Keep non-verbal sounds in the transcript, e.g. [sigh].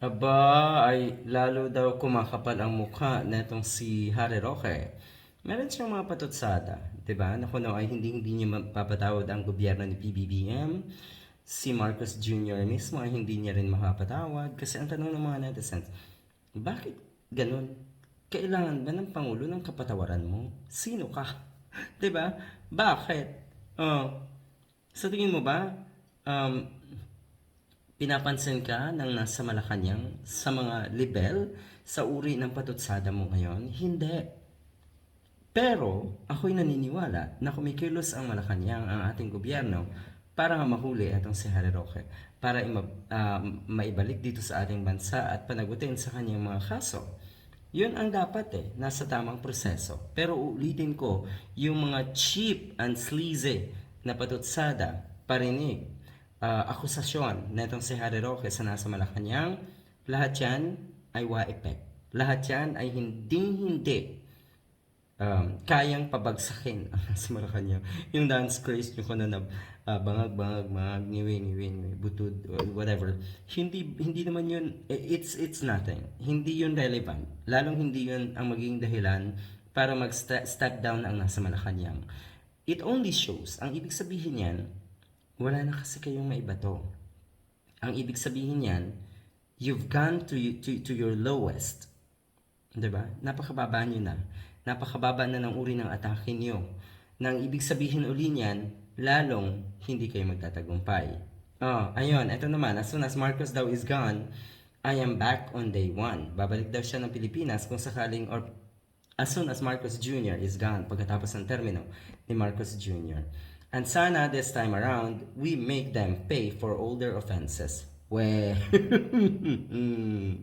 Aba, ay lalo daw kumakapal ang mukha netong si Harry Roque. Meron siyang mga patutsada, di ba? Na kuno ay hindi hindi niya mapapatawad ang gobyerno ni PBBM. Si Marcos Jr. mismo ay hindi niya rin makapatawad. Kasi ang tanong ng mga netizens, bakit ganun? Kailangan ba ng Pangulo ng kapatawaran mo? Sino ka? [laughs] di ba? Bakit? Oh, sa tingin mo ba, um, Pinapansin ka ng nasa Malacanang sa mga libel sa uri ng patutsada mo ngayon? Hindi. Pero ako'y naniniwala na kumikilos ang Malacanang ang ating gobyerno para nga mahuli itong si Harry Roque para ima, ah, maibalik dito sa ating bansa at panagutin sa kanyang mga kaso. Yun ang dapat eh, nasa tamang proseso. Pero ulitin ko, yung mga cheap and sleazy na patutsada, parinig, ah, akusasyon na itong si Harry Roque sa nasa Malacanang, lahat yan ay wa-effect. Lahat yan ay hindi-hindi um, kayang pabagsakin ang nasa Malacanang. Yung dance craze nyo ko na na ah, bangag, bangag, bangag, niwi, niwi, niwi, butud, or whatever. Hindi, hindi naman yun, eh, it's, it's nothing. Hindi yun relevant. Lalong hindi yun ang magiging dahilan para mag-step down ang nasa Malacanang. It only shows, ang ibig sabihin yan, wala na kasi kayong maibato. Ang ibig sabihin yan, you've gone to, to, to your lowest. 'Di ba? Napakababa niyo na. Napakababa na ng uri ng atake niyo. Nang ibig sabihin uli niyan, lalong hindi kayo magtatagumpay. Oh, ayun, ito naman, as soon as Marcos daw is gone, I am back on day one. Babalik daw siya ng Pilipinas kung sakaling or as soon as Marcos Jr. is gone pagkatapos ng termino ni Marcos Jr. And sana this time around, we make them pay for all their offenses. We. [laughs]